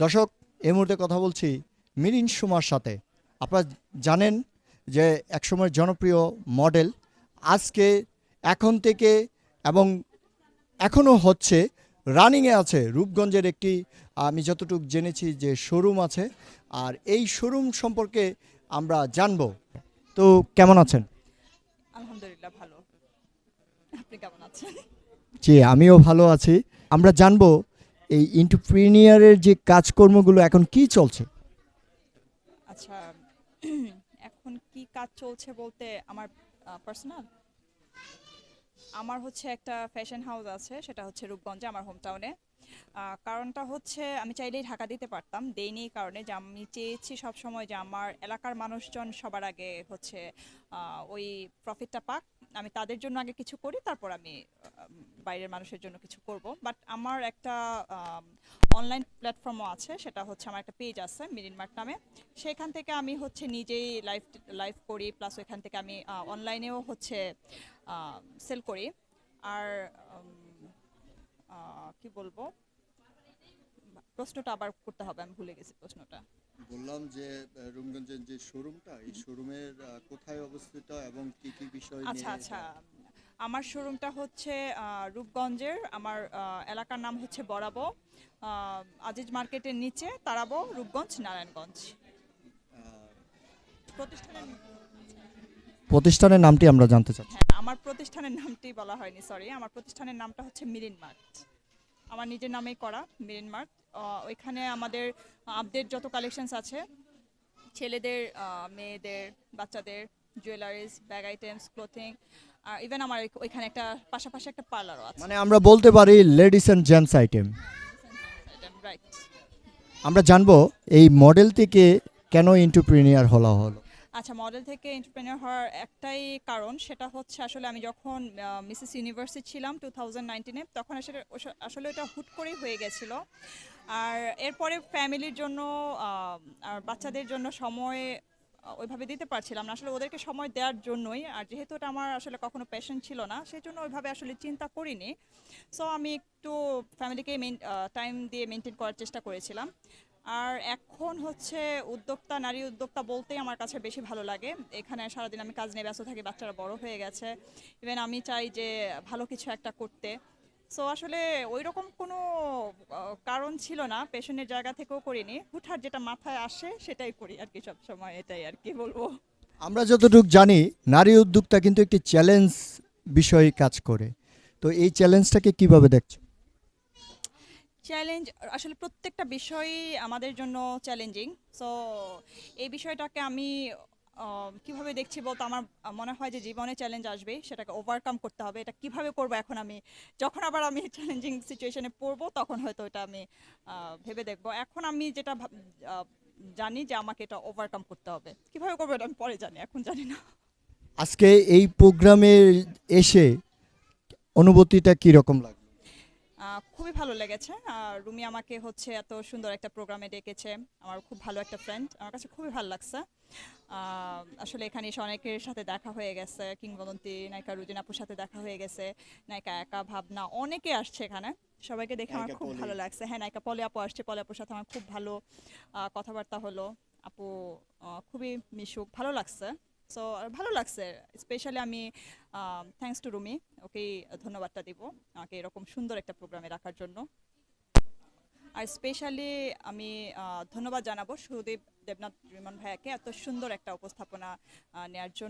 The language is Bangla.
দর্শক এই মুহূর্তে কথা বলছি মিরিন সুমার সাথে। আপনারা জানেন যে একসময় জনপ্রিয় মডেল আজকে এখন থেকে এবং এখনও হচ্ছে রানিংয়ে আছে রূপগঞ্জের একটি আমি যতটুকু জেনেছি যে শোরুম আছে আর এই শোরুম সম্পর্কে আমরা জানব। তো কেমন আছেন? আলহামদুলিল্লাহ ভালো। আপনি কেমন আছেন? জি আমিও ভালো আছি। আমরা জানব এই ইন্টারপ্রিনিয়ারের যে কাজকর্মগুলো এখন কি চলছে? আচ্ছা এখন কি কাজ চলছে বলতে আমার পার্সোনাল আমার হচ্ছে একটা ফ্যাশন হাউস আছে, সেটা হচ্ছে রূপগঞ্জে, আমার হোম টাউনে কারণটা হচ্ছে আমি চাইলেই ঢাকা দিতে পারতাম। দেইনি কারণে যে আমি চেয়েছি সবসময় যে আমার এলাকার মানুষজন সবার আগে হচ্ছে ওই প্রফিটটা পাক। আমি তাদের জন্য আগে কিছু করি, তারপর আমি বাইরের মানুষের জন্য কিছু করব। বাট আমার একটা অনলাইন প্ল্যাটফর্মও আছে, সেটা হচ্ছে আমার একটা পেজ আছে মিরিন মার্ট নামে। সেখান থেকে আমি হচ্ছে নিজেই লাইভ লাইভ করি প্লাস ওইখান থেকে আমি অনলাইনেও হচ্ছে সেল করি। আর কি বলব? প্রশ্নটা আবার করতে হবে আমি ভুলে গেছি প্রশ্নটা। বললাম যে আহ, রূপগঞ্জের যে শোরুমটা এই শোরুমের কোথায় অবস্থিত এবং কি কি বিষয় আচ্ছা আচ্ছা। আমার শোরুমটা হচ্ছে রূপগঞ্জের আমার এলাকার নাম হচ্ছে বরাবো। আজিজ মার্কেটের নিচে তারাবো রূপগঞ্জ নারায়ণগঞ্জ। প্রতিষ্ঠানের প্রতিষ্ঠানের নামটি আমরা জানতে চাচ্ছি। হ্যাঁ আমার প্রতিষ্ঠানের নামটি বলা হয়নি সরি আমার প্রতিষ্ঠানের নামটা হচ্ছে মিরিন মার্ট। আমার নিজের নামেই করা মিরিন মার্ট। আহ, ওইখানে আমাদের আপডেট যত কালেকশনস আছে ছেলেদের মেয়েদের বাচ্চাদের জুয়েলারিজ ব্যাগ আইটেমস ক্লোথিং আর ইভেন আমার ওইখানে একটা পাশাপাশি একটা পার্লারও আছে। মানে আমরা বলতে পারি লেডিস অ্যান্ড জেন্টস আইটেম আমরা জানব এই মডেল থেকে কেন ইন্টারপ্রিনিয়ার হলা হলো আচ্ছা মডেল থেকে এন্টারপ্রেনিয়র হওয়ার একটাই কারণ সেটা হচ্ছে আসলে আমি যখন মিসেস ইউনিভার্সিটি ছিলাম টু থাউজেন্ড নাইনটিনে তখন আসলে আসলে ওটা হুট করেই হয়ে গেছিল। আর এরপরে ফ্যামিলির জন্য আর বাচ্চাদের জন্য সময় ওইভাবে দিতে পারছিলাম না। আসলে ওদেরকে সময় দেওয়ার জন্যই, আর যেহেতু এটা আমার আসলে কখনো প্যাশন ছিল না সেই জন্য ওইভাবে আসলে চিন্তা করিনি। সো আমি একটু ফ্যামিলিকে টাইম দিয়ে মেনটেন করার চেষ্টা করেছিলাম। আর এখন হচ্ছে উদ্যোক্তা, নারী উদ্যোক্তা বলতেই আমার কাছে বেশি ভালো লাগে। এখানে সারাদিন আমি কাজ নিয়ে ব্যস্ত থাকি, বাচ্চারা বড় হয়ে গেছে। ইভেন আমি চাই যে ভালো কিছু একটা করতে। সো আসলে ওই রকম কোনো কারণ ছিল না। পেশনের জায়গা থেকেও করিনি। হুটহাট যেটা মাথায় আসে সেটাই করি আর কি সবসময়, এটাই আর কি বলব। আমরা যতটুকু জানি, নারী উদ্যোক্তা কিন্তু একটি চ্যালেঞ্জ বিষয়ে কাজ করে। তো এই চ্যালেঞ্জটাকে কীভাবে দেখছ? চ্যালেঞ্জ আসলে প্রত্যেকটা বিষয়ই আমাদের জন্য চ্যালেঞ্জিং সো এই বিষয়টাকে আমি কীভাবে দেখছি বলতে? আমার মনে হয় যে জীবনে চ্যালেঞ্জ আসবে সেটাকে ওভারকাম করতে হবে। এটা কীভাবে করব এখন আমি? যখন আবার আমি চ্যালেঞ্জিং সিচুয়েশনে পড়ব তখন হয়তো এটা আমি ভেবে দেখব। এখন আমি যেটা জানি যে আমাকে এটা ওভারকাম করতে হবে। কীভাবে করব এটা আমি পরে জানি এখন জানি না। আজকে এই প্রোগ্রামে এসে অনুভূতিটা কি রকম লাগল? আহ, খুবই ভালো লেগেছে। আর রুমি আমাকে হচ্ছে এত সুন্দর একটা প্রোগ্রামে ডেকেছে। আমার খুব ভালো একটা ফ্রেন্ড আমার কাছে খুবই ভালো লাগছে। আসলে এখানে এসে অনেকের সাথে দেখা হয়ে গেছে। কিংবদন্তি নায়িকা রুজিন আপুর সাথে দেখা হয়ে গেছে। নায়িকা একা ভাবনা অনেকে আসছে এখানে। সবাইকে দেখে আমার খুব ভালো লাগছে। হ্যাঁ নায়িকা পলি আপু আসছে। পলি আপুর সাথে আমার খুব ভালো কথাবার্তা হলো। আপু খুবই মিশুক। ভালো লাগছে। সো ভালো লাগছে স্পেশালি আমি থ্যাংকস টু রুমি ওকেই ধন্যবাদটা দেবো, আমাকে এরকম সুন্দর একটা প্রোগ্রামে রাখার জন্য। আর স্পেশালি আমি ধন্যবাদ জানাব সুদীপ দেবনাথ রিমন ভাইয়াকে এত সুন্দর একটা উপস্থাপনা নেওয়ার জন্য।